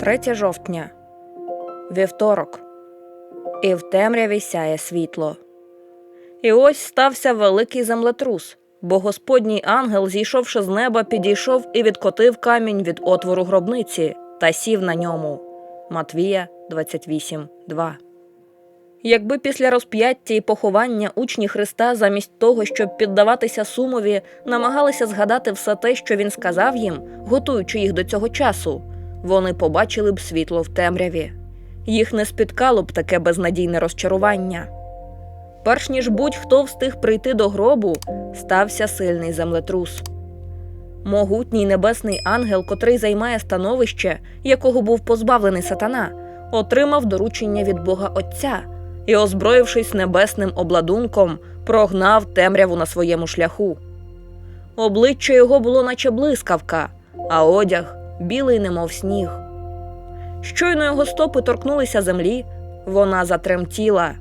3 жовтня. Вівторок. І в темряві сяє світло. І ось стався великий землетрус, бо Господній ангел, зійшовши з неба, підійшов і відкотив камінь від отвору гробниці та сів на ньому. Матвія 28.2 Якби після розп'яття і поховання учні Христа, замість того, щоб піддаватися сумові, намагалися згадати все те, що він сказав їм, готуючи їх до цього часу, вони побачили б світло в темряві. Їх не спіткало б таке безнадійне розчарування. Перш ніж будь-хто встиг прийти до гробу, стався сильний землетрус. Могутній небесний ангел, котрий займає становище, якого був позбавлений сатана, отримав доручення від Бога Отця і, озброївшись небесним обладунком, прогнав темряву на своєму шляху. Обличчя його було, наче блискавка, а одяг білий, немов сніг. Щойно його стопи торкнулися землі, вона затремтіла.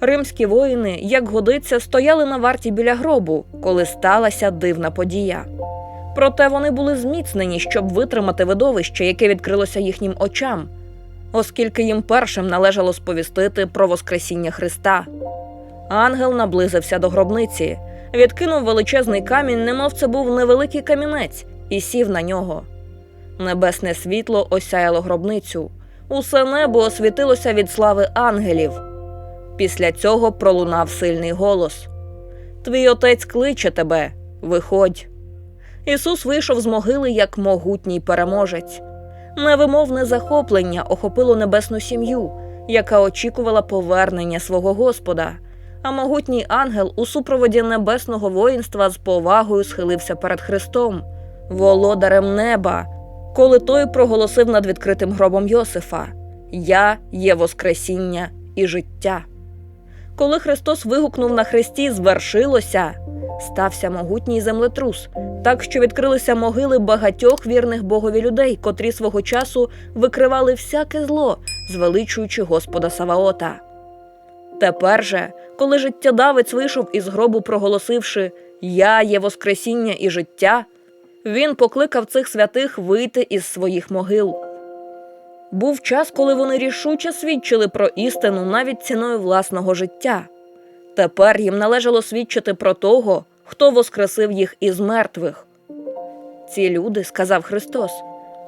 Римські воїни, як годиться, стояли на варті біля гробу, коли сталася дивна подія. Проте вони були зміцнені, щоб витримати видовище, яке відкрилося їхнім очам, оскільки їм першим належало сповістити про Воскресіння Христа. Ангел наблизився до гробниці, відкинув величезний камінь, немов це був невеликий камінець, і сів на нього. Небесне світло осяяло гробницю, усе небо освітилося від слави ангелів. Після цього пролунав сильний голос: Твій отець кличе тебе, виходь. Ісус вийшов з могили як могутній переможець. Невимовне захоплення охопило небесну сім'ю, яка очікувала повернення свого Господа. А могутній ангел у супроводі небесного воїнства з повагою схилився перед Христом, володарем неба, коли той проголосив над відкритим гробом Йосифа: Я є Воскресіння і життя. Коли Христос вигукнув на хресті звершилося, стався могутній землетрус, так що відкрилися могили багатьох вірних Богові людей, котрі свого часу викривали всяке зло, звеличуючи Господа Саваота. Тепер же, коли життєдавець вийшов із гробу, проголосивши Я є Воскресіння і життя, він покликав цих святих вийти із своїх могил. Був час, коли вони рішуче свідчили про істину навіть ціною власного життя. Тепер їм належало свідчити про того, хто воскресив їх із мертвих. Ці люди, сказав Христос,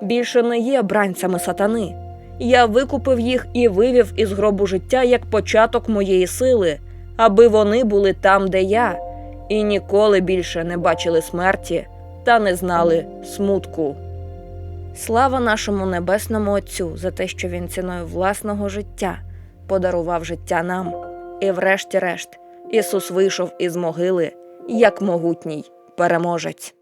більше не є бранцями сатани. Я викупив їх і вивів із гробу життя як початок моєї сили, аби вони були там, де я, і ніколи більше не бачили смерті та не знали смутку. Слава нашому небесному Отцю за те, що він ціною власного життя подарував життя нам. І, врешті-решт, Ісус вийшов із могили як могутній переможець.